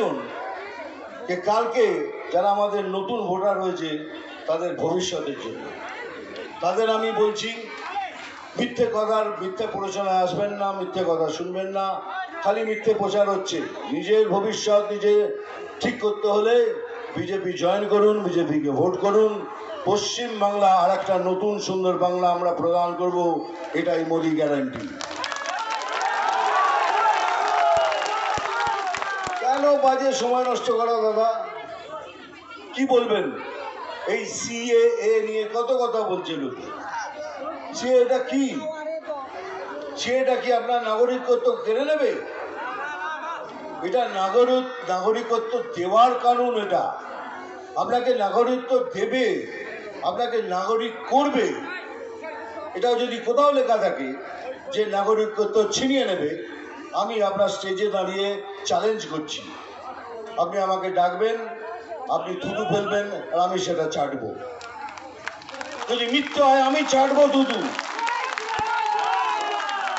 প্রয়োজন যে কালকে যারা আমাদের নতুন ভোটার রয়েছে তাদের ভবিষ্যতের জন্য। তাদের আমি বলছি, মিথ্যে কথার মিথ্যে প্ররোচনায় আসবেন না, মিথ্যে কথা শুনবেন না। খালি মিথ্যে প্রচার হচ্ছে। নিজের ভবিষ্যৎ নিজে ঠিক করতে হলে বিজেপি জয়েন করুন, বিজেপিকে ভোট করুন। পশ্চিম বাংলা আর একটা নতুন সুন্দর বাংলা আমরা প্রদান করব, এটাই মোদি গ্যারান্টি বাজে সময় নষ্ট করা দাদা? কি বলবেন? এই সিএ নিয়ে কত কথা বলছে লোকে? সে এটা কি? সে এটা কি আপনার নাগরিকত্ব কেড়ে নেবে? এটা নাগরিক নাগরিকত্ব দেওয়ার কারণ এটা। আপনাকে নাগরিকত্ব দেবে, আপনাকে নাগরিক করবে। এটা যদি কোথাও লেখা থাকে যে নাগরিকত্ব ছিনিয়ে নেবে আমি আপনার স্টেজে দাঁড়িয়ে চ্যালেঞ্জ করছি। আপনি আমাকে ডাকবেন, আপনি থুতু ফেলবেন আর আমি সেটা চাটবো যদি মিথ্যে হয় আমি চাটবো দুদু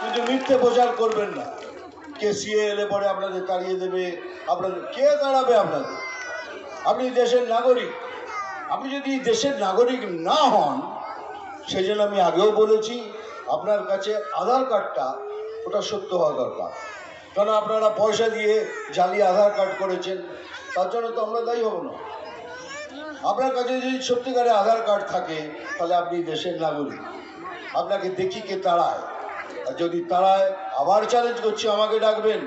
কিন্তু মিথ্যে প্রচার করবেন না। কে সিএ এলে পরে আপনাদের তাড়িয়ে দেবে, আপনাদের, কে দাঁড়াবে আপনাদের? আপনি দেশের নাগরিক। আপনি যদি দেশের নাগরিক না হন সেজন্য আমি আগেও বলেছি, আপনার কাছে আধার কার্ডটা ওটা সত্য হওয়া দরকার। কারণ আপনারা পয়সা দিয়ে জালি, আধার কার্ড করেছেন, তার জন্য তো আমরা দায়ী হব না। আপনার কাছে যদি সত্যিকারে আধার কার্ড থাকে, তাহলে আপনি দেশের নাগরিক। আপনাকে দেখি কে তাড়ায়। আর যদি তাড়ায়, আবার চ্যালেঞ্জ করছি, আমাকে ডাকবেন।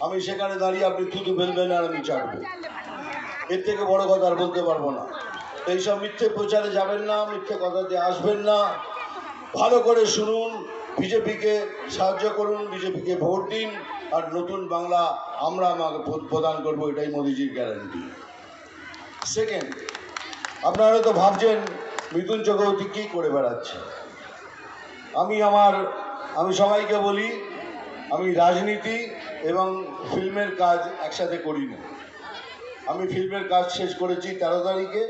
আমি সেখানে দাঁড়িয়ে আপনি থুতু ফেলবেন আর আমি চাটবো এর থেকে বড় কথা আর বলতে পারব না। এইসব মিথ্যে প্রচারে যাবেন না, মিথ্যে কথাতে আসবেন না। ভালো করে শুনুন বিজেপিকে সাহায্য করুন, বিজেপিকে ভোট দিন, আর নতুন বাংলা আমরা আমাকে প্রদান করব, এটাই মোদিজির গ্যারান্টি সেকেন্ড আপনারা তো ভাবছেন, মিথুন চক্রবর্তী কী করে বেড়াচ্ছে? আমি আমার, আমি সবাইকে বলি, আমি রাজনীতি এবং ফিল্মের কাজ একসাথে করি না। আমি ফিল্মের কাজ শেষ করেছি তেরো তারিখে,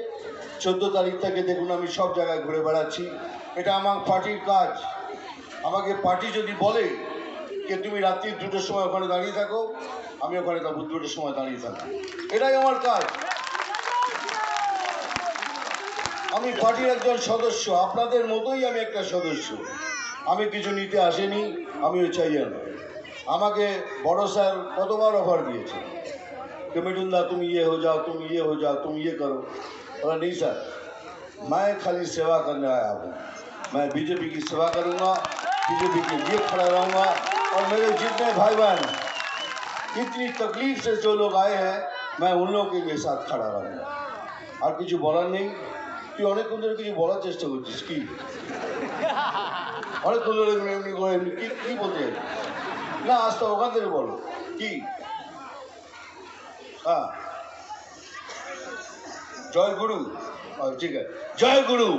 চোদ্দ তারিখ থেকে দেখুন আমি সব জায়গায় ঘুরে বেড়াচ্ছি। এটা আমার পার্টির কাজ। আমাকে পার্টি যদি বলে যে তুমি রাত্রি দুটোর সময় ওখানে দাঁড়িয়ে থাকো আমি ওখানে তখন দুটোর সময় দাঁড়িয়ে থাকি এটাই আমার কাজ আমি পার্টির একজন সদস্য আপনাদের মতোই আমি একটা সদস্য আমি কিছু নিতে আসেনি আমিও চাই না আমাকে বড় স্যার কতবার অফার দিয়েছে कि मिठुंदा तुम ये हो जाओ तुम ये हो जाओ तुम ये करो बोला नहीं सर मैं खाली सेवा करने आया हूँ मैं बीजेपी की सेवा करूँगा बीजेपी के लिए खड़ा रहूँगा और मेरे जितने भाई बहन इतनी तकलीफ से जो लोग आए हैं मैं उन लोगों के साथ खड़ा रहूँगा আর কিছু বলার নেই তুই অনেকক্ষণ ধরে কিছু বলার চেষ্টা করছিস কি অনেকক্ষণ ধরে এমনি এমনি করে এমনি কি কি বলতে চাইছিস? না আজ তো ওখান থেকে বলো কি হ্যাঁ জয় গুরু ও, ঠিক আছে জয় গুরু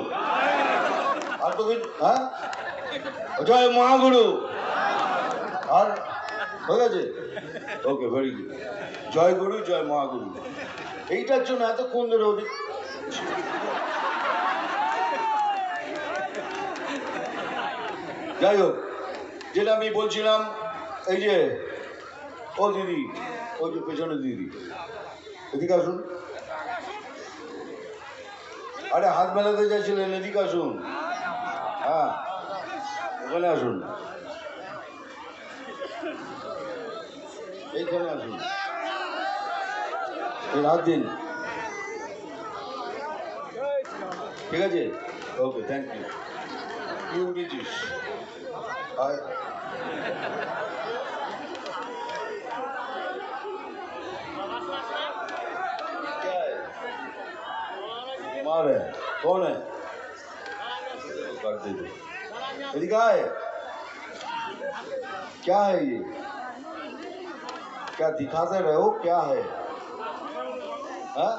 আর তো কিছু হ্যাঁ জয় মহাগুরু। আর, ঠিক আছে? ওকে ভেরি গুড জয় গুরু, জয় মহাগুরু। এইটার জন্য এতক্ষণ ধরে ওদের যাই হোক, যেটা আমি বলছিলাম, এই যে, ও দিদি, ওই যে পেছনে দিদি। এদিকে আসুন। আরে, হাত মেলাতে চাইছিলেন এদিকে আসুন। হ্যাঁ। ওখানে আসুন এইখানে আসুন এই হাত দিন ঠিক আছে ওকে থ্যাংক ইউ কি উঠেছিস আয় क्या है मार है कौन है कर दे दो यदि क्या है क्या है ये क्या दिखाते रहे हो क्या है हाँ?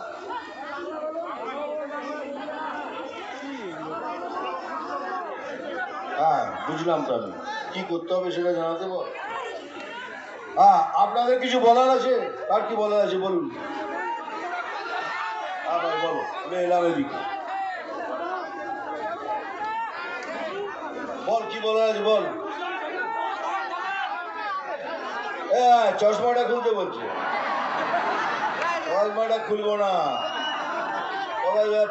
হ্যাঁ বুঝলাম তো আমি কি করতে হবে সেটা জানাতে বল হ্যাঁ আপনাদের কিছু বলার আছে আর কি বলার আছে বলুন হ্যাঁ ভাই বলো আমি এলাম এদিকে বল কি বল। চশমাটা খুলতে বলছে। চশমাটা খুলবো না।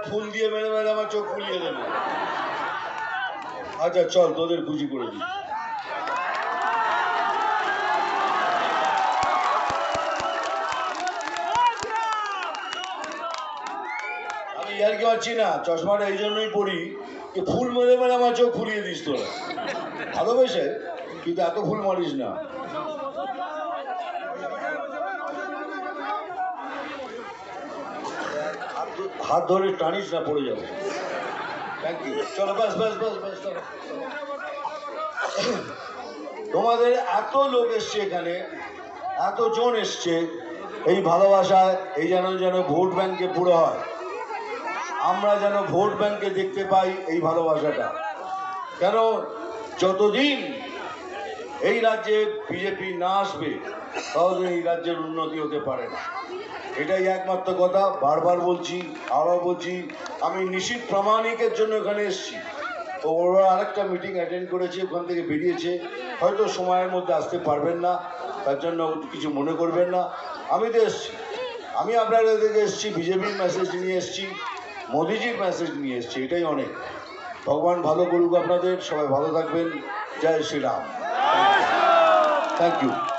ফুল দিয়ে মেরে মেরে আমার চোখ ফুলিয়ে দেবে। আচ্ছা চল, তোদের খুশি করে দিই। আমি ইয়ার কি পাচ্ছি না, চশমাটা এই জন্যই পড়ি ফুল মেরে মেরে আমার চোখ ফুলিয়ে দিস তোরা। ভালোবেসে? কিন্তু এত ফুল মারিস না। হাত ধরে টানিস না, পড়ে যাবে। বাস বাস চলো তোমাদের এত লোক এসছে এখানে এত জন এসছে, এই ভালোবাসায়, এই যেন যেন ভোট ব্যাংকে পুরো হয়। আমরা যেন ভোট ব্যাংকে দেখতে পাই এই ভালোবাসাটা। কেন? যতদিন এই রাজ্যে বিজেপি না আসবে, ততদিন এই রাজ্যের উন্নতি হতে পারে না। এটাই একমাত্র কথা, বারবার বলছি আবার বলছি, আমি নিশীত প্রামাণিকের জন্য এখানে এসেছি। তো ওরা আরেকটা মিটিং অ্যাটেন্ড করেছে, ওখান থেকে বেরিয়েছে। হয়তো সময়ের মধ্যে আসতে পারবেন না, তার জন্য কিছু মনে করবেন না। আমি তো এসেছি। আমি আপনাদের থেকে এসেছি বিজেপির মেসেজ নিয়ে এসেছি। মোদিজির মেসেজ নিয়ে এসছে, এটাই অনেক। ভগবান ভালো করুক আপনাদের, সবাই ভালো থাকবেন। জয় Shriram. Thank you